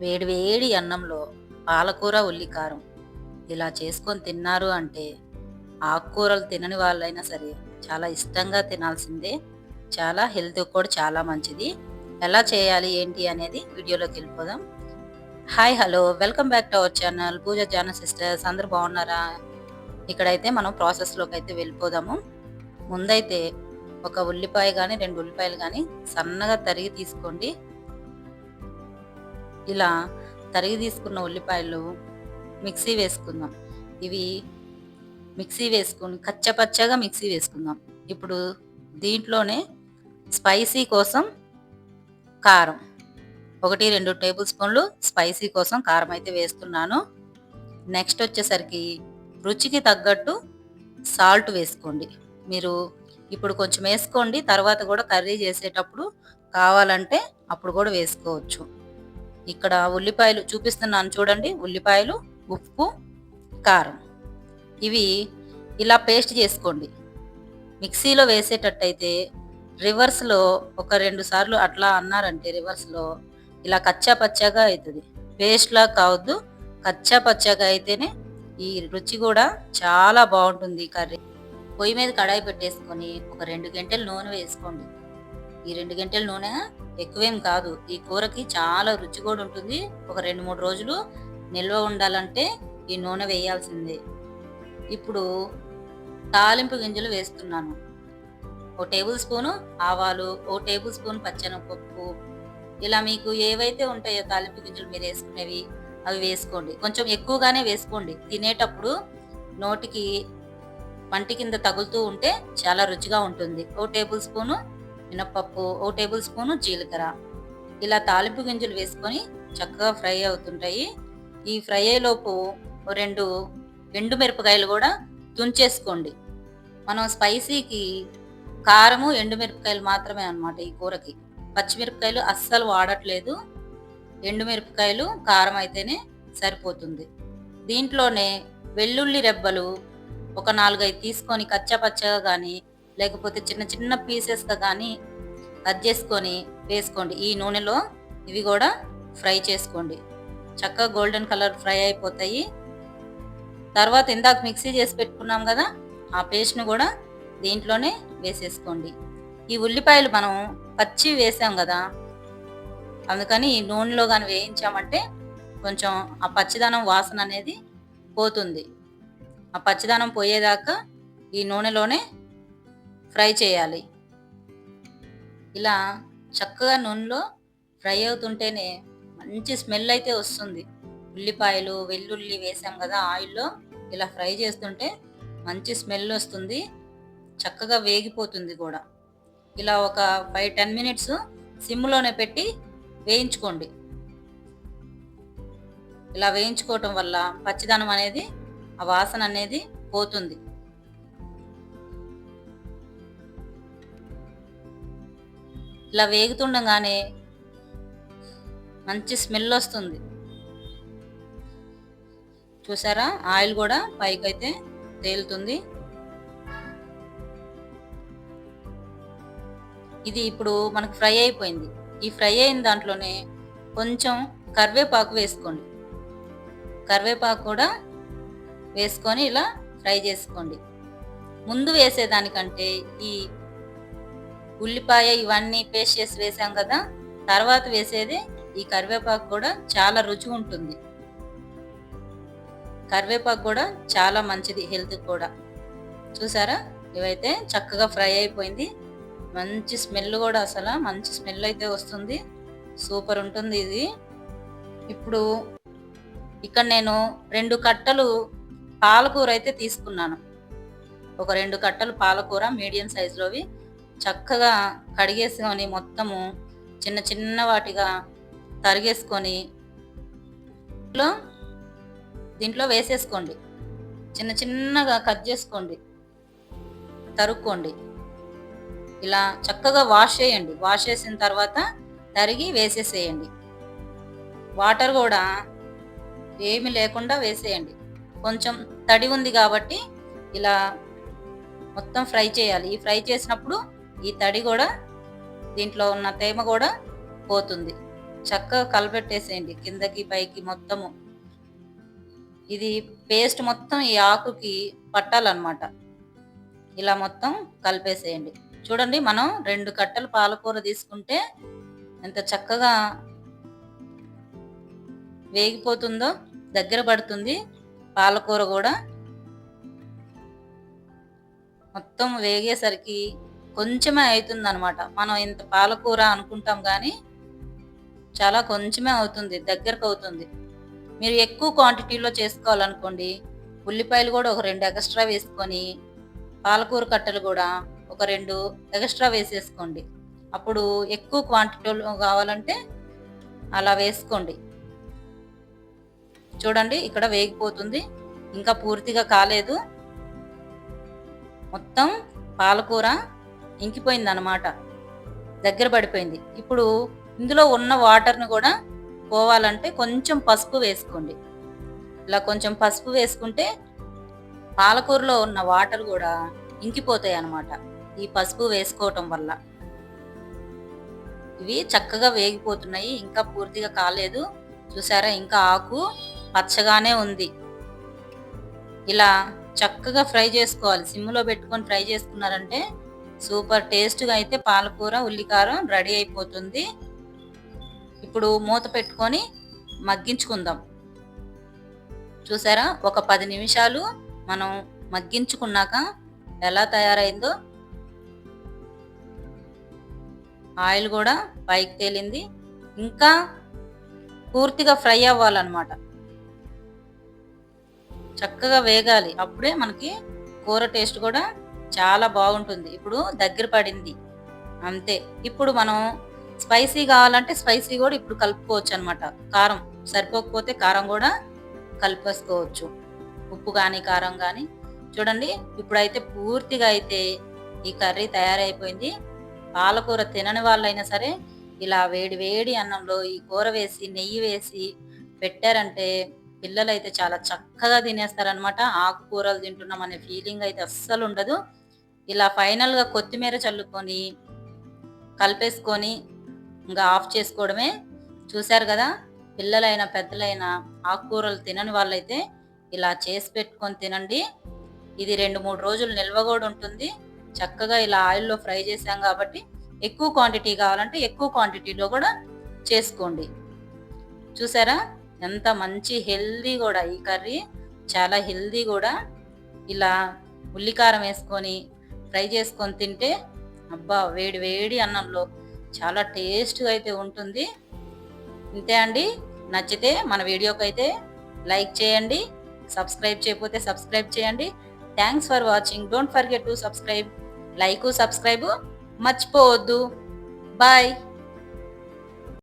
వేడి వేడి అన్నంలో పాలకూర ఉల్లికారం ఇలా చేసుకొని తిన్నారు అంటే ఆకుకూరలు తినని వాళ్ళైనా సరే చాలా ఇష్టంగా తినాల్సిందే. చాలా హెల్త్ కూడా చాలా మంచిది. ఎలా చేయాలి ఏంటి అనేది వీడియోలోకి వెళ్ళిపోదాం. Hi hello. Welcome back to our channel Pooja Jana sisters. అందరు బాగున్నారా? ఇక్కడైతే మనం ప్రాసెస్లోకి అయితే వెళ్ళిపోదాము. ముందైతే ఒక ఉల్లిపాయ కానీ రెండు ఉల్లిపాయలు కానీ సన్నగా తరిగి తీసుకోండి. ఇలా తరిగి తీసుకున్న ఉల్లిపాయలు మిక్సీ వేసుకుందాం. ఇవి మిక్సీ వేసుకుని కచ్చపచ్చగా మిక్సీ వేసుకుందాం. ఇప్పుడు దీంట్లోనే స్పైసీ కోసం కారం. ఒకటి రెండు టేబుల్ స్పూన్లు స్పైసీ కోసం కారం అయితే వేస్తున్నాను. నెక్స్ట్ వచ్చేసరికి రుచికి తగ్గట్టు సాల్ట్ వేసుకోండి. మీరు ఇప్పుడు కొంచెం వేసుకోండి తర్వాత కూడా కర్రీ చేసేటప్పుడు కావాలంటే అప్పుడు కూడా వేసుకోవచ్చు. ఇక్కడ ఉల్లిపాయలు చూపిస్తున్నాను చూడండి. ఉల్లిపాయలు ఉప్పు కారం. ఇవి ఇలా పేస్ట్ చేసుకోండి. మిక్సీలో వేసేటట్టయితే రివర్స్లో ఒక రెండు సార్లు అట్లా అన్నారంటే రివర్స్లో ఇలా కచ్చా పచ్చాగా అవుతుంది. పేస్ట్లా కావద్దు. కచ్చా పచ్చాగా అయితేనే ఈ రుచి కూడా చాలా బాగుంటుంది కర్రీ. పొయ్యి మీద కడాయి పెట్టేసుకొని ఒక రెండు గంటలు నూనె వేసుకోండి. ఈ రెండు గంటల నూనె ఎక్కువేం కాదు. ఈ కూరకి చాలా రుచి కూడా ఉంటుంది. ఒక రెండు మూడు రోజులు నిల్వ ఉండాలంటే ఈ నూనె వేయాల్సిందే. ఇప్పుడు తాలింపు గింజలు వేస్తున్నాను. ఓ టేబుల్ స్పూను ఆవాలు ఓ టేబుల్ స్పూన్ పచ్చనపప్పు. ఇలా మీకు ఏవైతే ఉంటాయో తాలింపు గింజలు మీరు వేసుకునేవి అవి వేసుకోండి. కొంచెం ఎక్కువగానే వేసుకోండి. తినేటప్పుడు నోటికి పంటి కింద తగులుతూ ఉంటే చాలా రుచిగా ఉంటుంది. ఓ టేబుల్ స్పూను మినపప్పు ఓ టేబుల్ స్పూను జీలకర్ర. ఇలా తాలింపు గింజలు వేసుకొని చక్కగా ఫ్రై అవుతుంటాయి. ఈ ఫ్రై అయ్యేలోపు ఓ రెండు ఎండు మిరపకాయలు కూడా తుంచేసుకోండి. మనం స్పైసీకి కారము ఎండుమిరపకాయలు మాత్రమే అనమాట ఈ కూరకి. పచ్చిమిరపకాయలు అస్సలు వాడట్లేదు. ఎండుమిరపకాయలు కారం అయితేనే సరిపోతుంది. దీంట్లోనే వెల్లుల్లి రెబ్బలు ఒక నాలుగైదు తీసుకొని కచ్చా పచ్చగా కానీ లేకపోతే చిన్న చిన్న పీసెస్గా కానీ కట్ చేసుకొని వేసుకోండి. ఈ నూనెలో ఇవి కూడా ఫ్రై చేసుకోండి. చక్కగా గోల్డెన్ కలర్ ఫ్రై అయిపోతాయి. తర్వాత ఇందాక మిక్సీ చేసి పెట్టుకున్నాం కదా ఆ పేస్ట్ను కూడా దీంట్లోనే వేసేసుకోండి. ఈ ఉల్లిపాయలు మనం పచ్చి వేసాం కదా అందుకని ఈ నూనెలో కానీ వేయించామంటే కొంచెం ఆ పచ్చిదనం వాసన అనేది పోతుంది. ఆ పచ్చిదనం పోయేదాకా ఈ నూనెలోనే ఫ్రై చేయాలి. ఇలా చక్కగా నూనెలో ఫ్రై అవుతుంటేనే మంచి స్మెల్ అయితే వస్తుంది. ఉల్లిపాయలు వెల్లుల్లి వేసాం కదా ఆయిల్లో ఇలా ఫ్రై చేస్తుంటే మంచి స్మెల్ వస్తుంది. చక్కగా వేగిపోతుంది కూడా. ఇలా ఒక ఫైవ్ టెన్ మినిట్స్ సిమ్లోనే పెట్టి వేయించుకోండి. ఇలా వేయించుకోవటం వల్ల పచ్చిదనం అనేది ఆ వాసన అనేది పోతుంది. ఇలా వేగుతుండగానే మంచి స్మెల్ వస్తుంది. చూసారా? ఆయిల్ కూడా పైకైతే తేలుతుంది. ఇది ఇప్పుడు మనకు ఫ్రై అయిపోయింది. ఈ ఫ్రై అయిన దాంట్లోనే కొంచెం కరివేపాకు వేసుకోండి. కరివేపాకు కూడా వేసుకొని ఇలా ఫ్రై చేసుకోండి. ముందు వేసేదానికంటే ఈ ఉల్లిపాయ ఇవన్నీ పేస్ట్ చేసి వేసాం కదా తర్వాత వేసేది ఈ కరివేపాకు కూడా చాలా రుచి ఉంటుంది. కరివేపాకు కూడా చాలా మంచిది హెల్త్ కూడా. చూసారా? ఇవైతే చక్కగా ఫ్రై అయిపోయింది. మంచి స్మెల్ కూడా అసలు మంచి స్మెల్ అయితే వస్తుంది. సూపర్ ఉంటుంది ఇది. ఇప్పుడు ఇక్కడ నేను రెండు కట్టలు పాలకూర అయితే తీసుకున్నాను. ఒక రెండు కట్టలు పాలకూర మీడియం సైజులోవి చక్కగా కడిగేసుకొని మొత్తము చిన్న చిన్న వాటిగా తరిగేసుకొని దీంట్లో దీంట్లో వేసేసుకోండి. చిన్న చిన్నగా కట్ చేసుకోండి. తరుక్కోండి. ఇలా చక్కగా వాష్ చేయండి. వాష్ చేసిన తర్వాత తరిగి వేసేసేయండి. వాటర్ కూడా ఏమి లేకుండా వేసేయండి. కొంచెం తడి ఉంది కాబట్టి ఇలా మొత్తం ఫ్రై చేయాలి. ఈ ఫ్రై చేసినప్పుడు ఈ తడి కూడా దీంట్లో ఉన్న తేమ కూడా పోతుంది. చక్కగా కలపెట్టేసేయండి కిందకి పైకి మొత్తము. ఇది పేస్ట్ మొత్తం ఈ ఆకుకి పట్టాలన్నమాట. ఇలా మొత్తం కలిపేసేయండి. చూడండి మనం రెండు కట్టలు పాలకూర తీసుకుంటే ఎంత చక్కగా వేగిపోతుందో దగ్గర పడుతుంది పాలకూర కూడా. మొత్తం వేగేసరికి కొంచెమే అవుతుంది అనమాట మనం ఇంత పాలకూర అనుకుంటాం కానీ చాలా కొంచెమే అవుతుంది దగ్గరకు అవుతుంది మీరు ఎక్కువ క్వాంటిటీలో చేసుకోవాలనుకోండి ఉల్లిపాయలు కూడా ఒక రెండు ఎక్స్ట్రా వేసుకొని పాలకూర కట్టలు కూడా ఒక రెండు ఎక్స్ట్రా వేసేసుకోండి. అప్పుడు ఎక్కువ క్వాంటిటీలో కావాలంటే అలా వేసుకోండి. చూడండి ఇక్కడ వేగిపోతుంది. ఇంకా పూర్తిగా కాలేదు. మొత్తం పాలకూర ఇంకిపోయింది అనమాట దగ్గర పడిపోయింది. ఇప్పుడు ఇందులో ఉన్న వాటర్ని కూడా పోవాలంటే కొంచెం పసుపు వేసుకోండి. ఇలా కొంచెం పసుపు వేసుకుంటే పాలకూరలో ఉన్న వాటర్ కూడా ఇంకిపోతాయి అన్నమాట ఈ పసుపు వేసుకోవటం వల్ల. ఇవి చక్కగా వేగిపోతున్నాయి. ఇంకా పూర్తిగా కాలేదు. చూసారా? ఇంకా ఆకు పచ్చగానే ఉంది. ఇలా చక్కగా ఫ్రై చేసుకోవాలి. సిమ్లో పెట్టుకొని ఫ్రై చేసుకున్నారంటే సూపర్ టేస్ట్గా అయితే పాలకూర ఉల్లికారం రెడీ అయిపోతుంది. ఇప్పుడు మూత పెట్టుకొని మగ్గించుకుందాం. చూసారా? ఒక పది నిమిషాలు మనం మగ్గించుకున్నాక ఎలా తయారైందో? ఆయిల్ కూడా పైకి తేలింది. ఇంకా పూర్తిగా ఫ్రై అవ్వాలన్నమాట. చక్కగా వేగాలి. అప్పుడే మనకి కూర టేస్ట్ కూడా చాలా బాగుంటుంది. ఇప్పుడు దగ్గర పడింది. అంతే. ఇప్పుడు మనం స్పైసీ కావాలంటే స్పైసీ కూడా ఇప్పుడు కలుపుకోవచ్చు అనమాట కారం సరిపోకపోతే కారం కూడా కలిపేసుకోవచ్చు. ఉప్పు కానీ కారం కానీ చూడండి ఇప్పుడైతే పూర్తిగా అయితే ఈ కర్రీ తయారైపోయింది. పాలకూర తినని వాళ్ళైనా సరే ఇలా వేడి వేడి అన్నంలో ఈ కూర వేసి నెయ్యి వేసి పెట్టారంటే పిల్లలు అయితే చాలా చక్కగా తినేస్తారనమాట ఆకుకూరలు తింటున్నాం అనే ఫీలింగ్ అయితే అస్సలు ఉండదు. ఇలా ఫైనల్గా కొత్తిమీర చల్లుకొని కలిపేసుకొని ఇంకా ఆఫ్ చేసుకోవడమే. చూశారు కదా పిల్లలైనా పెద్దలైనా ఆకుకూరలు తినని వాళ్ళైతే ఇలా చేసి పెట్టుకొని తినండి. ఇది రెండు మూడు రోజులు నిల్వ కూడా ఉంటుంది. చక్కగా ఇలా ఆయిల్లో ఫ్రై చేసాం కాబట్టి ఎక్కువ క్వాంటిటీ కావాలంటే ఎక్కువ క్వాంటిటీలో కూడా చేసుకోండి. చూసారా ఎంత మంచి హెల్దీ కూడా ఈ కర్రీ. చాలా హెల్దీ కూడా. ఇలా ఉల్లికారం వేసుకొని ఫ్రై చేసుకొని తింటే అబ్బా వేడి వేడి అన్నంలో చాలా టేస్ట్గా అయితే ఉంటుంది. ఇంతే అండి. నచ్చితే మన వీడియోకి అయితే లైక్ చేయండి సబ్స్క్రైబ్ చేయకపోతే సబ్స్క్రైబ్ చేయండి. Thanks for watching don't forget to subscribe like subscribe మర్చిపోవద్దు. బాయ్